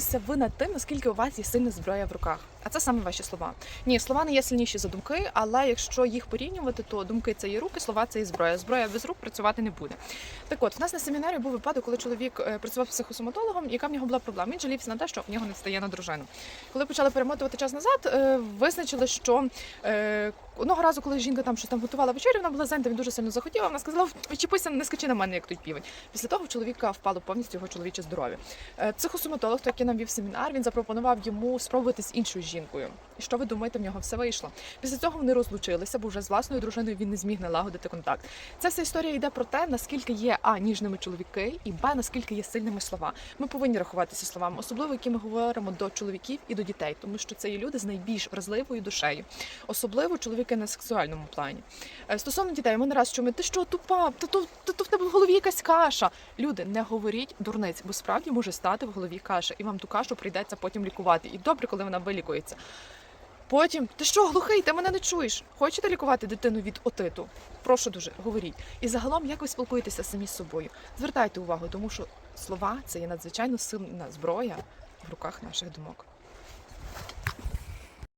задумувалися ви над тим, наскільки у вас є сильна зброя в руках? А це саме ваші слова. Ні, слова не є сильніші за думки, але якщо їх порівнювати, то думки це є руки, слова це є зброя. Зброя без рук працювати не буде. Так от, в нас на семінарі був випадок, коли чоловік е, працював психосоматологом, яка в нього була проблема. Він жалівся на те, що в нього не стає на дружину. Коли почали перемотувати час назад, е, визначили, що е, одного разу, коли жінка там щось там готувала вечерю, вона була зайнята, він дуже сильно захотіла. Вона сказала: відчепися, не скачи на мене, як той півень. Після того в чоловіка впало повністю його чоловіче здоров'я. Психосоматолог, який нам вів семінар, він запропонував йому спробувати з іншою жінкою. І що ви думаєте, в нього все вийшло? Після цього вони розлучилися, бо вже з власною дружиною він не зміг налагодити контакт. Ця вся історія йде про те, наскільки є а ніжними чоловіки, і б наскільки є сильними слова. Ми повинні рахуватися словами, особливо які ми говоримо до чоловіків і до дітей, тому що це є люди з найбільш вразливою душею, особливо чоловіки на сексуальному плані. Е, Стосовно дітей, ми не раз чуємо, ти що тупа, та то в тебе в голові якась каша. Люди, не говоріть дурниць, бо справді може стати в голові каша, і вам ту кашу прийдеться потім лікувати. І добре, коли вона вилікується. Потім, ти що, глухий, ти мене не чуєш? Хочете лікувати дитину від отиту? Прошу дуже, говоріть. І загалом, як ви спілкуєтеся самі з собою? Звертайте увагу, тому що слова це є надзвичайно сильна зброя в руках наших думок.